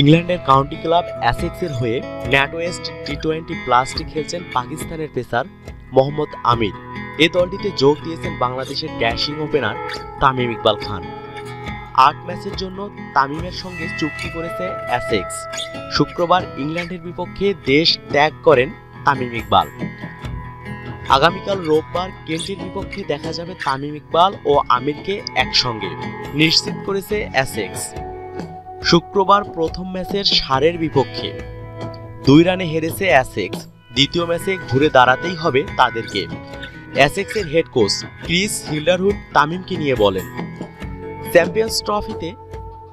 ইংল্যান্ডের county club অ্যাসেক্সের হয়ে NatWest T twenty প্লাসটি খেলছেন পাকিস্তানের পেসার মোহাম্মদ আমির। এ দলটিতে যোগ দিয়েছেন বাংলাদেশের ড্যাশিং ওপেনার তামিম ইকবাল খান। আট ম্যাচের জন্য তামিমের সঙ্গে চুক্তি করেছে অ্যাসেক্স শুক্রবার ইংল্যান্ডের বিপক্ষে দেশ ত্যাগ করেন তামিম ইকবাল। আগামীকাল রোববার কেন্টের বিপক্ষে দেখা যাবে তামিম ইকবাল ও আমিরকে একসঙ্গে। নিশ্চিত করেছে অ্যাসেক্স শুক্রবার প্রথম ম্যাচের সারের বিপক্ষে। দুই রানে হেরেছে অ্যাসেক্স। দ্বিতীয় ম্যাচে ঘুরে দাঁড়াতেই হবে তাদেরকে। অ্যাসেক্সের হেড কোচ ক্রিস হিল্ডারহুড তামিমকে নিয়ে বলেন, চ্যাম্পিয়ন্স ট্রফিতে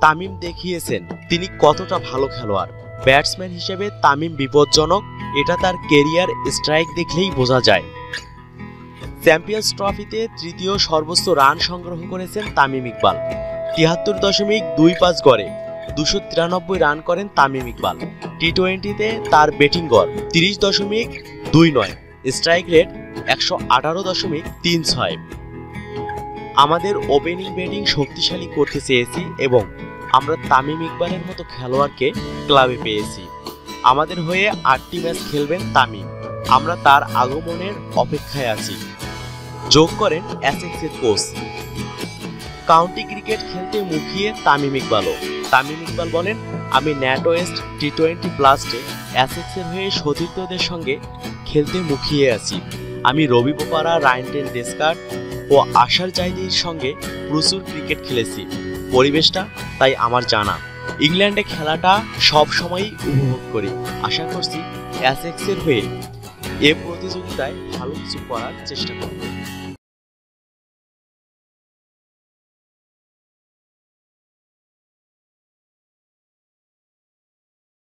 তামিম দেখিয়েছেন তিনি কতটা ভালো খেলোয়াড়। ব্যাটসম্যান হিসেবে তামিম বিপজ্জনক, এটা তার কেরিয়ার স্ট্রাইক দেখলেই বোঝা যায়। চ্যাম্পিয়ন্স ট্রফিতে তৃতীয় সর্বোচ্চ রান সংগ্রহ করেছেন তামিম ইকবাল। তিয়াত্তর দশমিক দুই পাঁচ গড়ে দুশো তিরানব্বই রান করেন তামিম ইকবাল। টি টোয়েন্টিতে তার ব্যাটিং গড় তিরিশ দশমিক দুই নয়, স্ট্রাইক রেট একশো আঠারো দশমিক তিন ছয়। আমাদের ওপেনিং ব্যাটিং শক্তিশালী করতে চেয়েছি এবং আমরা তামিম ইকবালের মতো খেলোয়াড়কে ক্লাবে পেয়েছি। আমাদের হয়ে আটটি ম্যাচ খেলবেন তামিম। আমরা তার আগমনের অপেক্ষায় আছি। যোগ করেন অ্যাসেক্সের কোচ। কাউন্টি ক্রিকেট খেলতে মুখিয়ে তামিম ইকবালও তামিম ইকবাল বলেন আমি ন্যাটোয়েস্ট টি টোয়েন্টি প্লাস্টে অ্যাসেক্সের হয়ে সতীর্থদের সঙ্গে খেলতে মুখিয়ে আছি। আমি রবি বোপারা রায়নটেন ডেস্কার্ট ও আশার জাইদির সঙ্গে প্রচুর ক্রিকেট খেলেছি। পরিবেশটা তাই আমার জানা। ইংল্যান্ডে খেলাটা সব সময়ই উপভোগ করি। আশা করছি অ্যাসেক্সের হয়ে এ প্রতিযোগিতায় ভালো কিছু করার চেষ্টা করব।